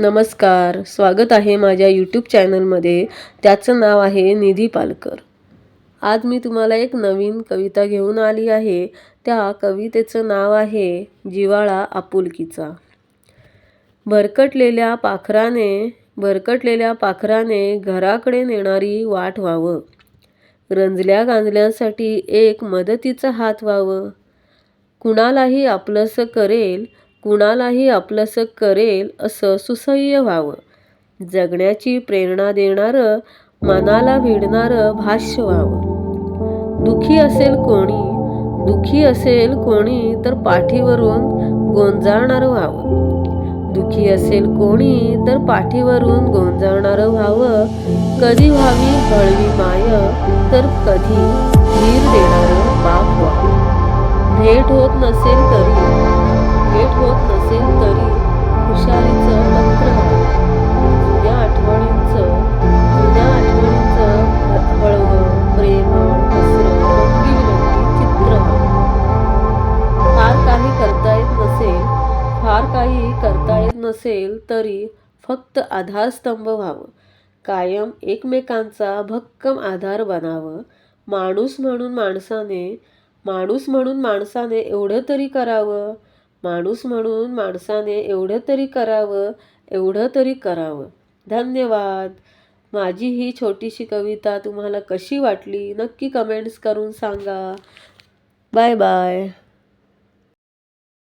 नमस्कार स्वागत आहे माझ्या यूट्यूब चॅनलमध्ये त्याचं नाव आहे निधी पालकर. आज मी तुम्हाला एक नवीन कविता घेऊन आली आहे. त्या कवितेचं नाव आहे जिवाळा आपुलकीचा. भरकटलेल्या पाखराने भरकटलेल्या पाखराने घराकडे नेणारी वाट व्हावं. रंजल्या गांजल्यासाठी एक मदतीचा हात व्हावं. कुणालाही आपलंसं करेल कुणालाही आपलंसं करेल असं सुसह्य व्हावं. जगण्याची प्रेरणा देणारं मनाला भिडणारं भाष्य व्हावं. दुखी असेल कोणी दुखी असेल कोणी तर पाठीवरून गोंजाळणारं व्हावं. दुखी असेल कोणी तर पाठीवरून गोंजाळणारं व्हावं. कधी व्हावी हळवी माय तर कधी धीर देणारं बाप व्हावं. भेट होत नसेल तरी काही करता येत नसेल तरी फक्त आधारस्तंभ व्हावं. कायम एकमेकांचा भक्कम आधार बनावं. माणूस म्हणून माणसाने माणूस म्हणून माणसाने एवढं तरी करावं. माणूस म्हणून माणसाने एवढं तरी करावं एवढं तरी करावं. धन्यवाद. माझी ही छोटीशी कविता तुम्हाला कशी वाटली नक्की कमेंट्स करून सांगा. Bye bye